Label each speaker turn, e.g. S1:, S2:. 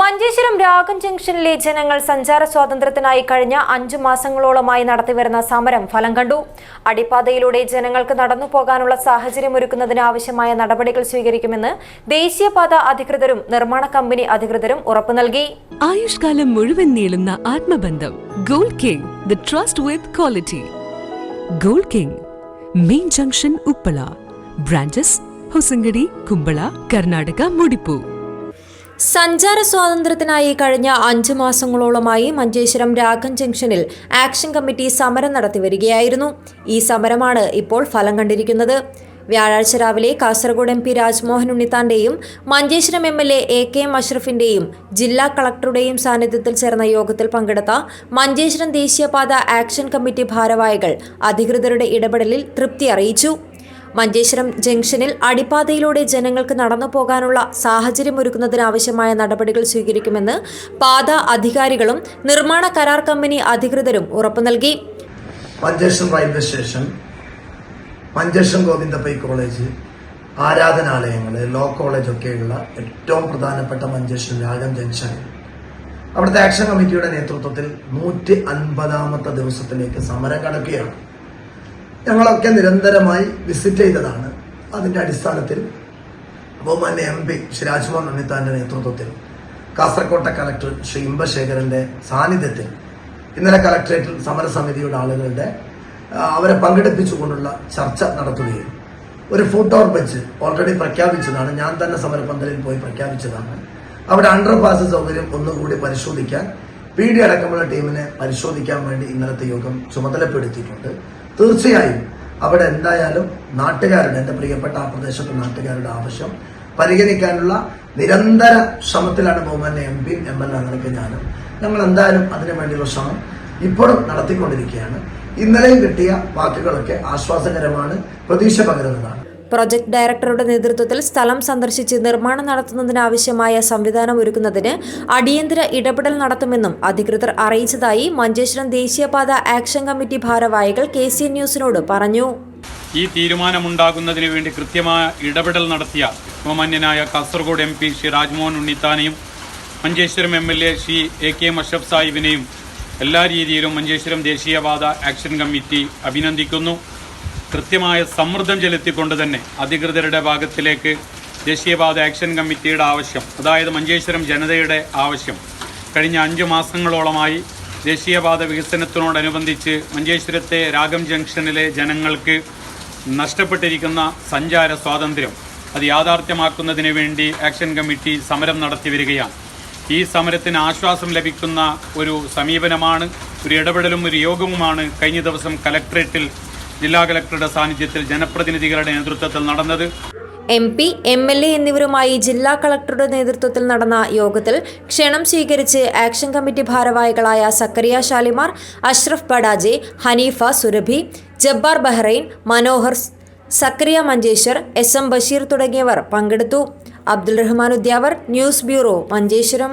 S1: മഞ്ചേശ്വരം രാഗം ജംഗ്ഷനിലെ ജനങ്ങൾ സഞ്ചാര സ്വാതന്ത്ര്യത്തിനായി കഴിഞ്ഞ അഞ്ചു മാസങ്ങളോളമായി നടത്തിവരുന്ന സമരം ഫലം കണ്ടു. അടിപ്പാതയിലൂടെ ജനങ്ങൾക്ക് നടന്നു പോകാനുള്ള സാഹചര്യമൊരുക്കുന്നതിന് ആവശ്യമായ നടപടികൾ സ്വീകരിക്കുമെന്ന് ദേശീയപാത അധികൃതരും നിർമ്മാണ കമ്പനി അധികൃതരും ഉറപ്പു നൽകി.
S2: ആയുഷ്കാലം മുഴുവൻ നീളുന്ന ആത്മബന്ധം gold king the trust with quality gold king main junction Uppala branches Hosangadi Kumbla Karnataka Mudipu.
S1: സഞ്ചാര സ്വാതന്ത്ര്യത്തിനായി കഴിഞ്ഞ അഞ്ച് മാസങ്ങളോളമായി മഞ്ചേശ്വരം രാഗം ജംഗ്ഷനിൽ ആക്ഷൻ കമ്മിറ്റി സമരം നടത്തി വരികയായിരുന്നു. ഈ സമരമാണ് ഇപ്പോൾ ഫലം കണ്ടിരിക്കുന്നത്. വ്യാഴാഴ്ച രാവിലെ Kasaragod M P Rajmohan ഉണ്ണിത്താന്റെയും Manjeshwaram M L A K M അഷ്റഫിന്റെയും ജില്ലാ കളക്ടറുടെയും സാന്നിധ്യത്തിൽ ചേർന്ന യോഗത്തിൽ പങ്കെടുത്ത മഞ്ചേശ്വരം ദേശീയപാത ആക്ഷൻ കമ്മിറ്റി ഭാരവാഹികൾ അധികൃതരുടെ ഇടപെടലിൽ തൃപ്തി അറിയിച്ചു. മഞ്ചേശ്വരം ജംഗ്ഷനിൽ അടിപ്പാതയിലൂടെ ജനങ്ങൾക്ക് നടന്നു പോകാനുള്ള സാഹചര്യമൊരുക്കുന്നതിനാവശ്യമായ നടപടികൾ സ്വീകരിക്കുമെന്ന് പാത അധികാരികളും നിർമ്മാണ കരാർ കമ്പനി അധികൃതരും ഉറപ്പു നൽകി.
S3: Manjeshwaram railway station Manjeshwaram Govindapai college ആരാധനാലയങ്ങൾ ലോ കോളേജ് ഒക്കെയുള്ള ഏറ്റവും പ്രധാനപ്പെട്ട മഞ്ചേശ്വരം രാഗം ജംഗ്ഷൻ അവിടുത്തെ ആക്ഷൻ കമ്മിറ്റിയുടെ നേതൃത്വത്തിൽ നൂറ്റി അൻപതാമത്തെ ദിവസത്തിലേക്ക് സമരം കടക്കുകയാണ്. ഞങ്ങളൊക്കെ നിരന്തരമായി വിസിറ്റ് ചെയ്തതാണ് അതിന്റെ അടിസ്ഥാനത്തിൽ ബഹുമാന്യ എം പി ശ്രീ രാജ്കുമാർ ഉണ്ണിത്താന്റെ നേതൃത്വത്തിൽ. കാസർകോട്ടെ കലക്ടർ ശ്രീ ഇമ്പശേഖരന്റെ സാന്നിധ്യത്തിൽ ഇന്നലെ കലക്ട്രേറ്റിൽ സമരസമിതിയുടെ ആളുകളുടെ അവരെ പങ്കെടുപ്പിച്ചുകൊണ്ടുള്ള ചർച്ച നടത്തുകയും ഒരു ഫുഡ് വെച്ച് ഓൾറെഡി പ്രഖ്യാപിച്ചതാണ്. ഞാൻ തന്നെ സമരപന്തലിൽ പോയി പ്രഖ്യാപിച്ചതാണ്. അവിടെ അണ്ടർ പാസ് സൗകര്യം ഒന്നുകൂടി പരിശോധിക്കാൻ പി ഡി അടക്കമുള്ള ടീമിനെ പരിശോധിക്കാൻ വേണ്ടി ഇന്നലത്തെ യോഗം ചുമതലപ്പെടുത്തിയിട്ടുണ്ട്. തീർച്ചയായും അവിടെ എന്തായാലും നാട്ടുകാരുടെ എന്റെ പ്രിയപ്പെട്ട ആ പ്രദേശത്തെ നാട്ടുകാരുടെ ആവശ്യം പരിഗണിക്കാനുള്ള നിരന്തര ശ്രമത്തിലാണ് ബഹുമാന്യ എം പിയും എം എൽ എ ഞാനും. ഞങ്ങൾ എന്തായാലും അതിനു വേണ്ടിയുള്ള ശ്രമം ഇപ്പോഴും നടത്തിക്കൊണ്ടിരിക്കുകയാണ്. ഇന്നലെയും കിട്ടിയ വാക്കുകളൊക്കെ ആശ്വാസകരമാണ് പ്രതീക്ഷ പകരുന്നതാണ്.
S1: പ്രൊജക്ട് ഡയറക്ടറുടെ നേതൃത്വത്തിൽ സ്ഥലം സന്ദർശിച്ച് നിർമ്മാണം നടത്തുന്നതിനാവശ്യമായ സംവിധാനം ഒരുക്കുന്നതിന് അടിയന്തര ഇടപെടൽ നടത്തുമെന്നും അധികൃതർ അറിയിച്ചതായി മഞ്ചേശ്വരം ദേശീയപാത ആക്ഷൻ കമ്മിറ്റി ഭാരവാഹികൾ കെ സി ന്യൂസിനോട് പറഞ്ഞു.
S4: ഈ തീരുമാനമുണ്ടാകുന്നതിന് വേണ്ടി കൃത്യമായ ഇടപെടൽ നടത്തിയ ബഹുമാന്യനായ Kasaragod M P Shri Rajmohan ഉണ്ണിത്താനെയും Manjeshwaram M L A Shri A K Mashaf സാഹിബിനെയും എല്ലാ രീതിയിലും മഞ്ചേശ്വരം ദേശീയപാത ആക്ഷൻ കമ്മിറ്റി അഭിനന്ദിക്കുന്നു. കൃത്യമായ സമ്മർദ്ദം ചെലുത്തിക്കൊണ്ട് തന്നെ അധികൃതരുടെ ഭാഗത്തിലേക്ക് ദേശീയപാത ആക്ഷൻ കമ്മിറ്റിയുടെ ആവശ്യം അതായത് മഞ്ചേശ്വരം ജനതയുടെ ആവശ്യം കഴിഞ്ഞ അഞ്ച് മാസങ്ങളോളമായി ദേശീയപാത വികസനത്തിനോടനുബന്ധിച്ച് മഞ്ചേശ്വരത്തെ രാഗം ജംഗ്ഷനിലെ ജനങ്ങൾക്ക് നഷ്ടപ്പെട്ടിരിക്കുന്ന സഞ്ചാര സ്വാതന്ത്ര്യം അത് യാഥാർത്ഥ്യമാക്കുന്നതിന് വേണ്ടി ആക്ഷൻ കമ്മിറ്റി സമരം നടത്തി വരികയാണ്. ഈ സമരത്തിന് ആശ്വാസം ലഭിക്കുന്ന ഒരു സമീപനമാണ് ഒരു ഇടപെടലും ഒരു യോഗവുമാണ് കഴിഞ്ഞ ദിവസം കലക്ട്രേറ്റിൽ ജില്ലാ കലക്ടറുടെ സാന്നിധ്യത്തിൽ ജനപ്രതിനിധികളുടെ നേതൃത്വത്തിൽ നടന്നത്
S1: M P M L A എന്നിവരുമായി ജില്ലാ കളക്ടറുടെ നേതൃത്വത്തിൽ നടന്ന യോഗത്തിൽ ക്ഷണം സ്വീകരിച്ച് ആക്ഷൻ കമ്മിറ്റി ഭാരവാഹികളായ Zakariya Shalimar Ashraf Badaje Haneefa Surabhi Jabbar Bahrain Manohar Zakariya Manjeshwar S M Basheer തുടങ്ങിയവർ പങ്കെടുത്തു. Abdul Rahman Udyavar news bureau Manjeshwaram.